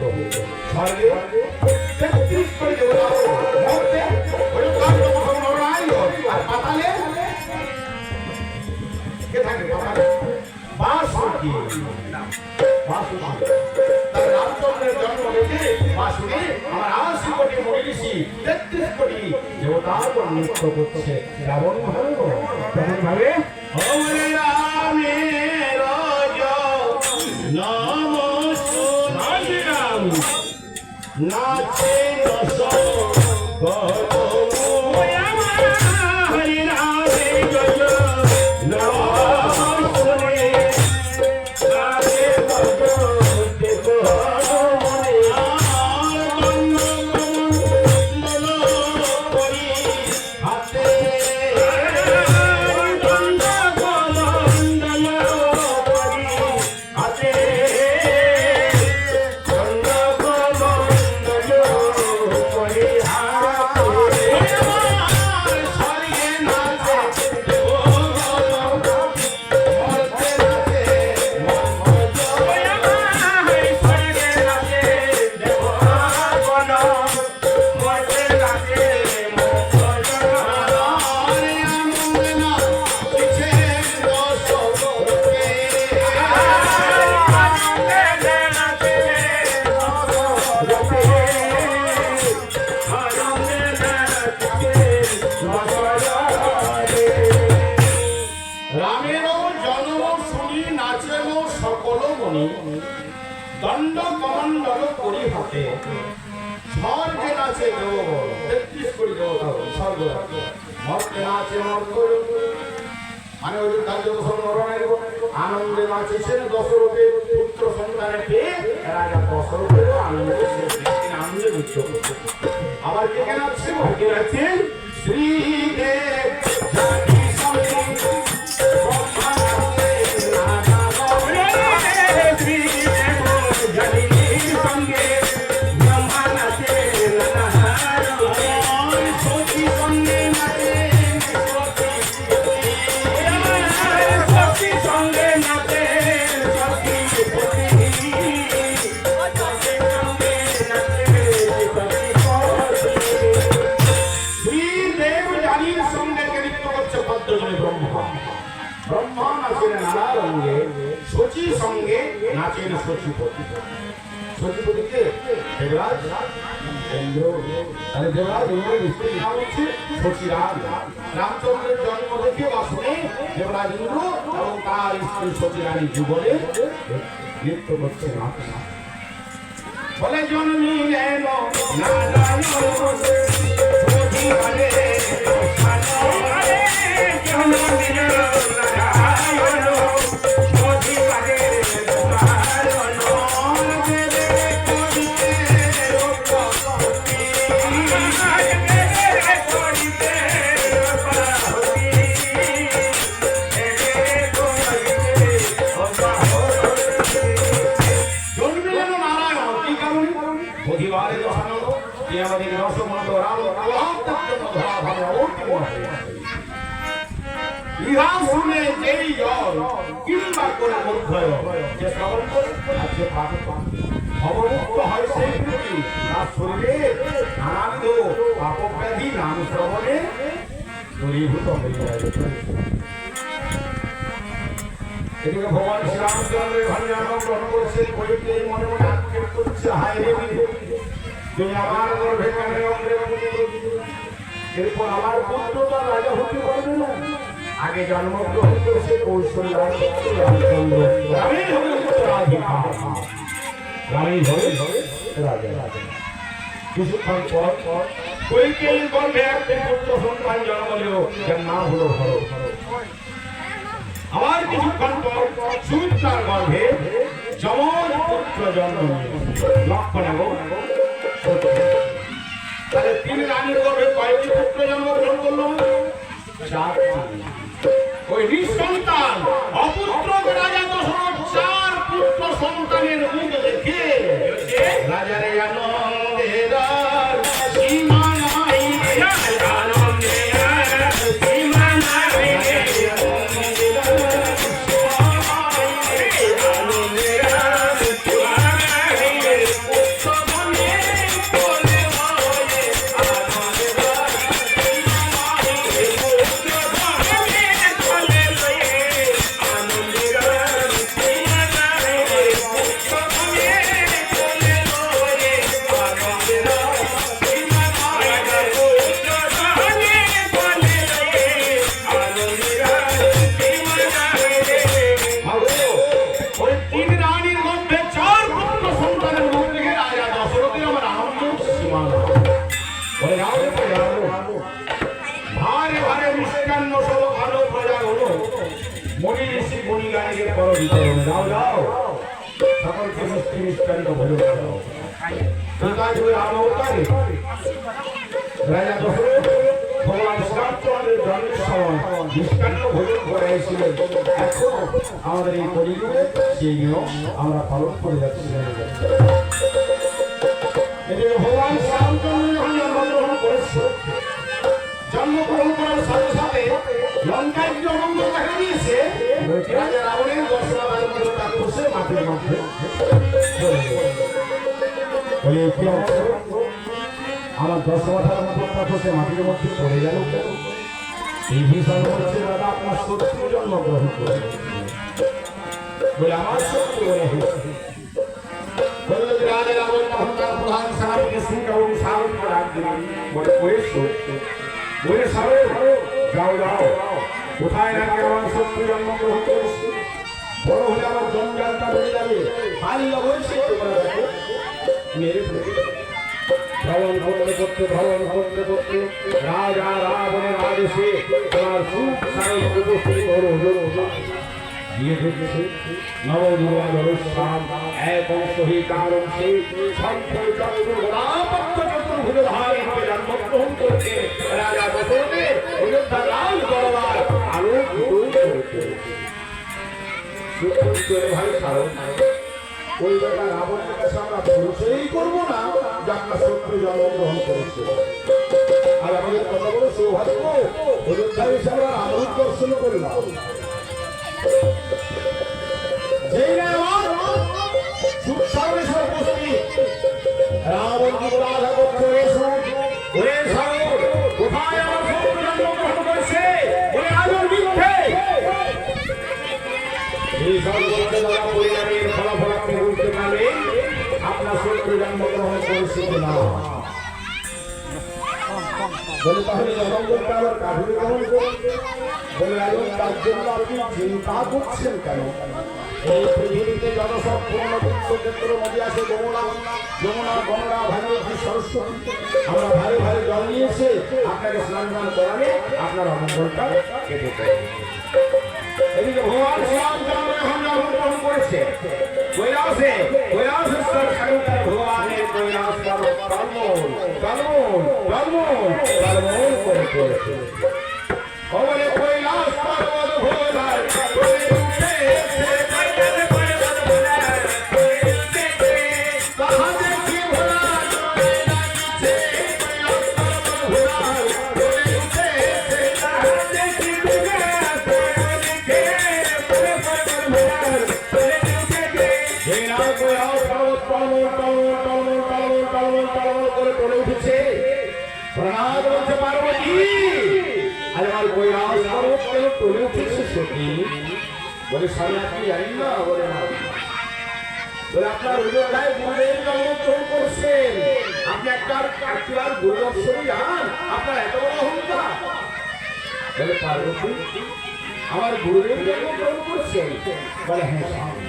ভূত। স্বর্গে তেত্রিশ কোটি দেবতা ওই কাণ্ড মহানরাই আর পাতালে? কে থাকে পাতালে? বাসুকি। বাসুকি। তার রামচন্দ্রের জন্ম থেকে বাসুকি। আমার আশি কোটি মনীষী তেত্রিশ কোটি দেবতার নৃত্য করছে কেমন ভালো কেমন ভাবে নাচে দণ্ড কমণ্ডল করি হাতে। স্বর্গে নাচে দেবগণ তেত্রিশ কোটি দেবতা স্বর্গ মর্তে নাচে মর্ত। মানে ওই কার্য আনন্দে নাচেছেন দশরথের পুত্র সন্তানে রাজা দশরথের আনন্দে আনন্দে নৃত্য আবার কে কে নাচছে কে নাচছেন? শ্রীদেব। সঙ্গে নাচেন শচীপতি শচীপতিকে দেবরাজ? ইন্দ্র তাহলে দেবরাজ ইন্দ্রের স্ত্রীর নাম হচ্ছে? শচীরাজ রামচন্দ্রের জন্ম দেখে বাসনে দেবরাজ ইন্দ্র এবং তার স্ত্রী শচীরানী যুগলে নৃত্য করছে নাচ বলে জন্মিলেন নারায়ণ সখী ইহা শুনে যেই জল কিংবা করে অধ্যয় যে শ্রবণ করে আজকে পাঠ অবমুক্ত হয় সেই ব্যক্তি তার শরীরে নানাবিধ পাপব্যাধি নাম শ্রবণে দূরীভূত হয়ে যায় এদিকে ভগবান শ্রীরামচন্দ্রের ভান্ডার গ্রহণ করেছেন বইকে মনে মনে আক্ষেপ করছে হায় রে আমার গর্ভে এরপর আমার পুত্র তো আর রাজা হতে পারবে না। আগে জন্মগ্রহণ করেছে কৌশল কিছুক্ষণ পর কৈকেয়ীর গর্ভে একটি পুত্র সন্তান জন্ম নিল যার নাম হলো ভরত আবার কিছুক্ষণ পর সুমিত্রার গর্ভে যমজ পুত্র জন্ম নিল। লক্ষণ এবং করো বিতরণ যাও যাও সকলকে মিষ্টি মিষ্টান্ন ভোজন করো আমরা পালন করে যাচ্ছি ভগবান শ্রীরামচন্দ্র করেছে জন্মগ্রহণ করার সাথে সাথে লঙ্কায় যে দেখা দিয়েছে রাজা রাবণের মাটির মধ্যে? আমার দশ মাথার মতো রাক্ষসে মাটির মধ্যে পড়ে গেল এই বিষয় হচ্ছে দাদা আপনার শত্রু জন্মগ্রহণ করে আমার শত্রু বলে প্রধান কোথায় নাকি আমার শত্রু জন্মগ্রহণ করেছে বড় হলে আমার জঞ্জালটা বেড়ে যাবে। বাল্য বয়সে তোমরা রাজা রাবণের আদেশে তোমার সুখ সাহস উপস্থিত হলো ভাই কারণ ওই বেটা রাবণের কাছে আমরা পরিচয়ই করব না যে আপনার শত্রু জন্মগ্রহণ করেছে আর আমাদের আমার উপস্থিত রাবণ আপনার শত্রু জন্মগ্রহণ করেছে কিনা? বলে তাহলে গ্রহণ করতে কেন? এই পৃথিবীতে যত সব পূর্ণ ক্ষেত্র নদী আছে, যমুনা যমুনা গঙ্গা ভাগীরথী সরস্বতী, আমরা ভাই ভাই জল নিয়েছে, আপনাকে স্নান দান করালে আপনার অমঙ্গলটা কেটে যাবে এদিকে ভগবান শ্রীরামচন্দ্র এখন জন্মগ্রহণ করেছে কৈলাসে কৈলাসেশ্বর বলে আপনি জানেন না, বলে না। বলে, আপনার হৃদয় গুরুদেব জন্মগ্রহণ করছেন। আপনি একটা একবার গুরুদর্শনী জান আপনার এত বড় অহংকার? বলে, পার্বতী, আমার গুরুদেব জন্মগ্রহণ করছেন। বলে হ্যাঁ।